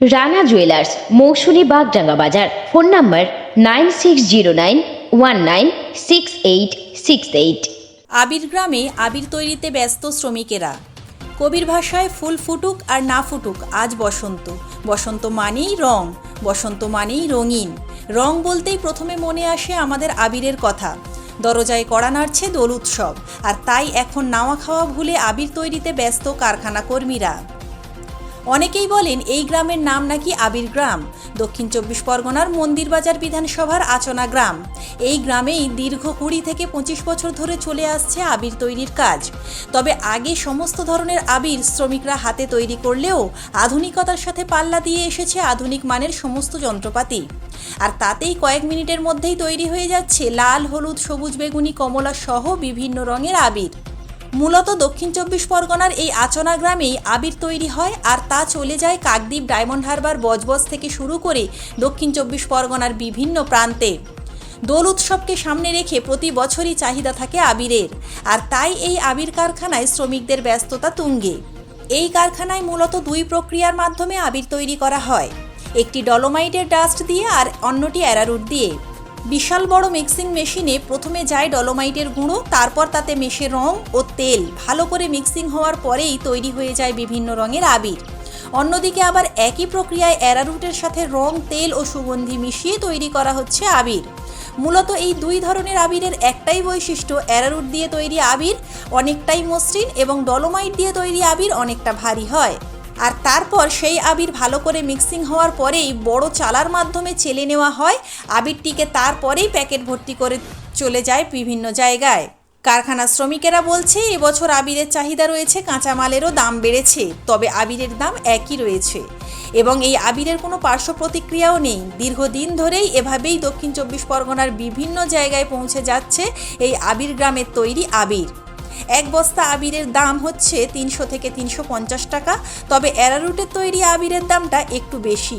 Rana jewellers Mousumi Bagdanga বাজার। Phone number nine six zero nine one nine six eight six eight. আবির গ্রামে আবির তৈরিতে ব্যস্ত শ্রমিকেরা। কবির ভাষায় ফুল ফুটুক আর না ফুটুক, আজ বসন্ত। বসন্ত মানেই রং, বসন্ত মানেই রঙিন। রং বলতেই প্রথমে মনে আসে আমাদের আবিরের কথা। দরজায় কড়া নাড়ছে দোল উৎসব, আর তাই এখন নাওয়া খাওয়া ভুলে আবির তৈরিতে ব্যস্ত কারখানা কর্মীরা। অনেকেই বলেন এই গ্রামের নাম নাকি আবির গ্রাম। দক্ষিণ চব্বিশ পরগনার মন্দিরবাজার বিধানসভার আচনা গ্রাম। এই গ্রামেই দীর্ঘ কুড়ি থেকে পঁচিশ বছর ধরে চলে আসছে আবির তৈরির কাজ। তবে আগে সমস্ত ধরনের আবির শ্রমিকরা হাতে তৈরি করলেও আধুনিকতার সাথে পাল্লা দিয়ে এসেছে আধুনিক মানের সমস্ত যন্ত্রপাতি। আর তাতেই কয়েক মিনিটের মধ্যেই তৈরি হয়ে যাচ্ছে লাল, হলুদ, সবুজ, বেগুনি, কমলা সহ বিভিন্ন রঙের আবির। মূলত দক্ষিণ চব্বিশ পরগনার এই আচনা গ্রামেই আবির তৈরি হয় আর তা চলে যায় কাকদ্বীপ ডায়মন্ড হারবার বজবজ থেকে শুরু করে দক্ষিণ চব্বিশ পরগনার বিভিন্ন প্রান্তে। দোল উৎসবকে সামনে রেখে প্রতি বছরই চাহিদা থাকে আবিরের, আর তাই এই আবির কারখানায় শ্রমিকদের ব্যস্ততা তুঙ্গে। এই কারখানায় মূলত দুই প্রক্রিয়ার মাধ্যমে আবির তৈরি করা হয়, একটি ডলোমাইটের ডাস্ট দিয়ে আর অন্যটি অ্যারারুট দিয়ে। বিশাল বড় মিক্সিং মেশিনে প্রথমে যায় ডলোমাইটের গুঁড়ো, তারপর তাতে মেশে রং ও তেল। ভালো করে মিক্সিং হওয়ার পরেই তৈরি হয়ে যায় বিভিন্ন রঙের আবির। অন্যদিকে আবার একই প্রক্রিয়ায় অ্যারারুটের সাথে রং, তেল ও সুগন্ধি মিশিয়ে তৈরি করা হচ্ছে আবির। মূলত এই দুই ধরনের আবিরের একটাই বৈশিষ্ট্য, অ্যারারুট দিয়ে তৈরি আবির অনেকটাই মসৃণ এবং ডলোমাইট দিয়ে তৈরি আবির অনেকটা ভারী হয়। আর তারপর সেই আবির ভালো করে মিক্সিং হওয়ার পরেই বড় চালার মাধ্যমে চেলে নেওয়া হয়। আবিরটিকে তারপরেই প্যাকেট ভর্তি করে চলে যায় বিভিন্ন জায়গায়। কারখানা শ্রমিকেরা বলছে, এবছর আবিরের চাহিদা রয়েছে, কাঁচামালেরও দাম বেড়েছে, তবে আবিরের দাম একই রয়েছে। এবং এই আবিরের কোনো পার্শ্ব প্রতিক্রিয়াও নেই। দীর্ঘদিন ধরেই এভাবেই দক্ষিণ চব্বিশ পরগনার বিভিন্ন জায়গায় পৌঁছে যাচ্ছে এই আবির গ্রামের তৈরি আবির। এক বস্তা আবিরের দাম হচ্ছে তিনশো থেকে তিনশো পঞ্চাশ টাকা, তবে অ্যারারুটের তৈরি আবিরের দামটা একটু বেশি।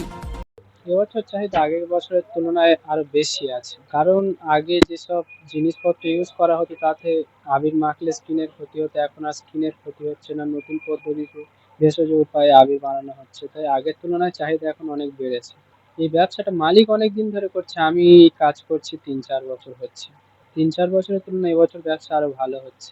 এবছর চাহিদা আগের বছরের তুলনায় আরও বেশি আছে। কারণ আগে যেসব জিনিসপত্র ইউজ করা হতো, তাতে আবির মাখলে স্কিনের ক্ষতি হতো, এখন আর স্কিনের ক্ষতি হচ্ছে না। নতুন পদ্ধতিতে ভেষজ উপায়ে আবির বানানো হচ্ছে। তাই আগের তুলনায় চাহিদা এখন অনেক বেড়েছে। এই ব্যবসাটা মালিক অনেক দিন ধরে করছে, আমি কাজ করছি তিন চার বছর হচ্ছে। তিন চার বছরের তুলনায় এবছর ব্যবসা আরও ভালো হচ্ছে।